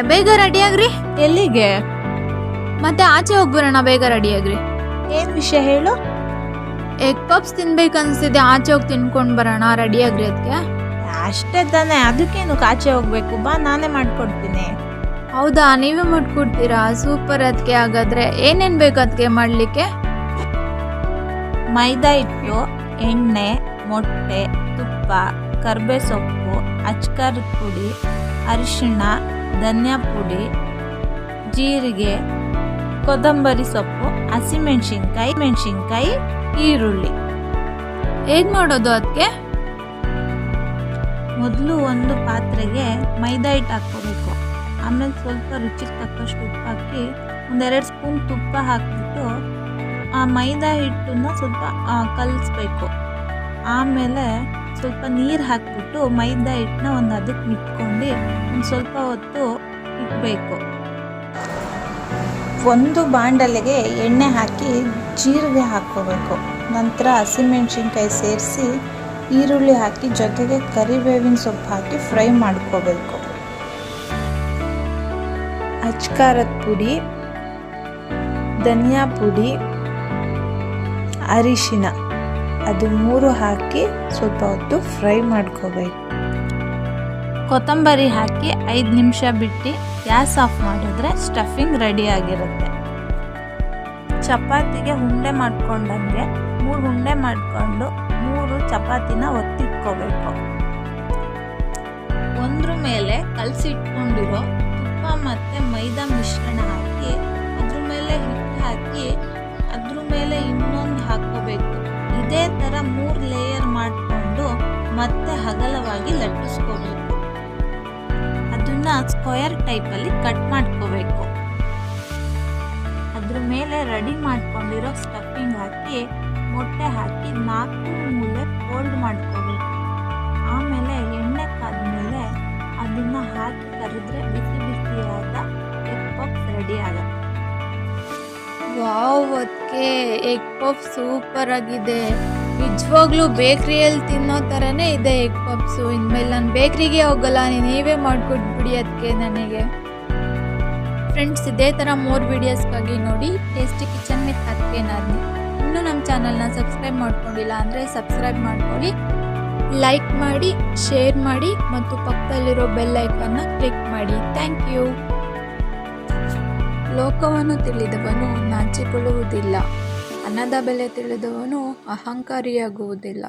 ಬೇಗ ರೆಡಿ ಆಗ್ರಿ. ಎಲ್ಲಿಗೆ? ಮತ್ತೆ ಆಚೆ ಹೋಗ್ಬರೋಣ ಬೇಗ ರೆಡಿ ಆಗ್ರಿ. ಏನ್ ವಿಷಯ ಹೇಳು? ಎಗ್ ಪಪ್ಸ್ ತಿನ್ಬೇಕು ಅನ್ಸಿದೆ ಆಚೆ ಹೋಗಿ ತಿನ್ಕೊಂಡು ಬರೋಣ ರೆಡಿ ಆಗ್ರಿ ಅದಕ್ಕೆ ಅಷ್ಟೇ ತಾನೆ ಅದಕ್ಕೇನು ಆಚೆ ಹೋಗ್ಬೇಕು? ಬಾ ನಾನೇ ಮಾಡ್ಕೊಡ್ತೀನಿ. ಹೌದಾ ನೀವೇ ಮಾಡ್ಕೊಡ್ತೀರಾ? ಸೂಪರ್ ಅದಕ್ಕೆ ಹಾಗಾದ್ರೆ. ಏನೇನ್ ಬೇಕು ಅದಕ್ಕೆ ಮಾಡ್ಲಿಕ್ಕೆ? ಮೈದಾ ಹಿಟ್ಟು ಎಣ್ಣೆ ಮೊಟ್ಟೆ ತುಪ್ಪ ಕರ್ಬೇ ಸೊಪ್ಪು ಅಚ್ಕಾರದ ಪುಡಿ ಅರಿಶಿಣ ಧನಿಯಾ ಪುಡಿ, ಜೀರಿಗೆ, ಕೊತ್ತಂಬರಿ ಸೊಪ್ಪು, ಹಸಿಮೆಣ್ಸಿನ್ಕಾಯಿ, ಮೆಣಸಿನ್ಕಾಯಿ, ಈರುಳ್ಳಿ. ಹೇಗೆ ಮಾಡೋದು ಅದಕ್ಕೆ ಮೊದಲು ಒಂದು ಪಾತ್ರೆಗೆ ಮೈದಾ ಹಿಟ್ಟು ಹಾಕ್ಕೋಬೇಕು. ಆಮೇಲೆ ಸ್ವಲ್ಪ ರುಚಿಗೆ ತಕ್ಕಷ್ಟು ಉಪ್ಪು ಹಾಕಿ ಒಂದೆರಡು ಸ್ಪೂನ್ ತುಪ್ಪ ಹಾಕಿಬಿಟ್ಟು ಆ ಮೈದಾ ಹಿಟ್ಟನ್ನು ಸ್ವಲ್ಪ ಕಲಿಸ್ಬೇಕು. ಆಮೇಲೆ ಸ್ವಲ್ಪ ನೀರು ಹಾಕಿಬಿಟ್ಟು ಮೈದಾ ಹಿಟ್ಟನ್ನ ಒಂದು ಅದಕ್ಕೆ ಇಟ್ಕೊಂಡು ಒಂದು ಸ್ವಲ್ಪ ಹೊತ್ತು ಇಡಬೇಕು ಒಂದು ಬಾಂಡಲೆಗೆ ಎಣ್ಣೆ ಹಾಕಿ ಜೀರಿಗೆ ಹಾಕ್ಕೋಬೇಕು. ನಂತರ ಹಸಿಮೆಣ್ಸಿನ್ಕಾಯಿ ಸೇರಿಸಿ ಈರುಳ್ಳಿ ಹಾಕಿ ಜೊತೆಗೆ ಕರಿಬೇವಿನ ಸೊಪ್ಪು ಹಾಕಿ ಫ್ರೈ ಮಾಡ್ಕೋಬೇಕು. ಅಚ್ಕಾರದ ಪುಡಿ, ಧನಿಯಾ ಪುಡಿ ಅರಿಶಿನ ಅದು ಮೂರು ಹಾಕಿ ಸ್ವಲ್ಪ ಹೊತ್ತು ಫ್ರೈ ಮಾಡ್ಕೋಬೇಕು. ಕೊತ್ತಂಬರಿ ಹಾಕಿ ಐದು ನಿಮಿಷ ಬಿಟ್ಟು ಗ್ಯಾಸ್ ಆಫ್ ಮಾಡಿದ್ರೆ ಸ್ಟಫಿಂಗ್ ರೆಡಿ ಆಗಿರುತ್ತೆ. ಚಪಾತಿಗೆ ಉಂಡೆ ಮಾಡ್ಕೊಂಡಂಗೆ ಮೂರು ಉಂಡೆ ಮಾಡಿಕೊಂಡು ಮೂರು ಚಪಾತಿನ ಒತ್ತಿಟ್ಕೋಬೇಕು. ಒಂದ್ರ ಮೇಲೆ ಕಲಸಿಟ್ಕೊಂಡಿರೋ ತುಪ್ಪ ಮತ್ತು ಮೈದಾ ಮಿಶ್ರಣ ಹಾಕಿ ಅದ್ರ ಮೇಲೆ ಹಿಟ್ಟು ಹಾಕಿ ಅದ್ರ ಮೇಲೆ ಇನ್ನೊಂದು ಹಾಕ್ಕೋಬೇಕು. ಇದೇ ಥರ ಮೂರು ಲೇಯರ್ ಮಾಡಿಕೊಂಡು ಮತ್ತೆ ಹಗಲವಾಗಿ ಲಟ್ಟಿಸ್ಕೋಬೇಕು. ಅದನ್ನ ಸ್ಕ್ವಯರ್ ಟೈಪಲ್ಲಿ ಕಟ್ ಮಾಡ್ಕೋಬೇಕು. ಅದ್ರ ಮೇಲೆ ರೆಡಿ ಮಾಡ್ಕೊಂಡಿರೋ ಸ್ಟಫಿಂಗ್ ಹಾಕಿ, ಮೊಟ್ಟೆ ಹಾಕಿ ನಾಲ್ಕು ಮೂಲೆ ಫೋಲ್ಡ್ ಮಾಡ್ಕೋಬೇಕು. ಆಮೇಲೆ ಎಣ್ಣೆ ಕಾದ್ಮೇಲೆ ಅದನ್ನ ಹಾಕಿ ಕರೆದ್ರೆ ಬಿಸಿ ಬಿಸಿಯಾದ ಎಗ್ ಪಫ್ ರೆಡಿ ಆಗುತ್ತೆ. ವಾವ್ ಅದಕ್ಕೆ ಎಗ್ ಪಫ್ ಸೂಪರ್ ಆಗಿದೆ. ನಿಜವಾಗ್ಲೂ ಬೇಕ್ರಿಯಲ್ಲಿ ತಿನ್ನೋ ಥರನೇ ಇದೆ ಎಗ್ ಪಫ್ಸು. ಇನ್ಮೇಲೆ ನಾನು ಬೇಕ್ರಿಗೆ ಹೋಗಲ್ಲ ನೀವೇ ಮಾಡಿಕೊಟ್ಬಿಡಿ ಅದಕ್ಕೆ ನನಗೆ. ಫ್ರೆಂಡ್ಸ್, ಇದೇ ಥರ ಮೋರ್ ವಿಡಿಯೋಸ್ಗಾಗಿ ನೋಡಿ. ಟೇಸ್ಟಿ ಕಿಚನ್ ವಿತ್ ಅದಕ್ಕೆ ನಾನು. ಇನ್ನೂ ನಮ್ಮ ಚಾನಲ್ನ ಸಬ್ಸ್ಕ್ರೈಬ್ ಮಾಡ್ಕೊಂಡಿಲ್ಲ ಅಂದರೆ ಸಬ್ಸ್ಕ್ರೈಬ್ ಮಾಡ್ಕೊಳ್ಳಿ. ಲೈಕ್ ಮಾಡಿ, ಶೇರ್ ಮಾಡಿ, ಮತ್ತು ಪಕ್ಕದಲ್ಲಿರೋ ಬೆಲ್ ಐಕನ್ನ ಕ್ಲಿಕ್ ಮಾಡಿ. Thank you. ಲೋಕವನ್ನು ತಿಳಿದವನು ನಾಚಿಕೊಳ್ಳುವುದಿಲ್ಲ. ಅನ್ನದ ಬೆಲೆ ತಿಳಿದವನು ಅಹಂಕಾರಿಯಾಗುವುದಿಲ್ಲ.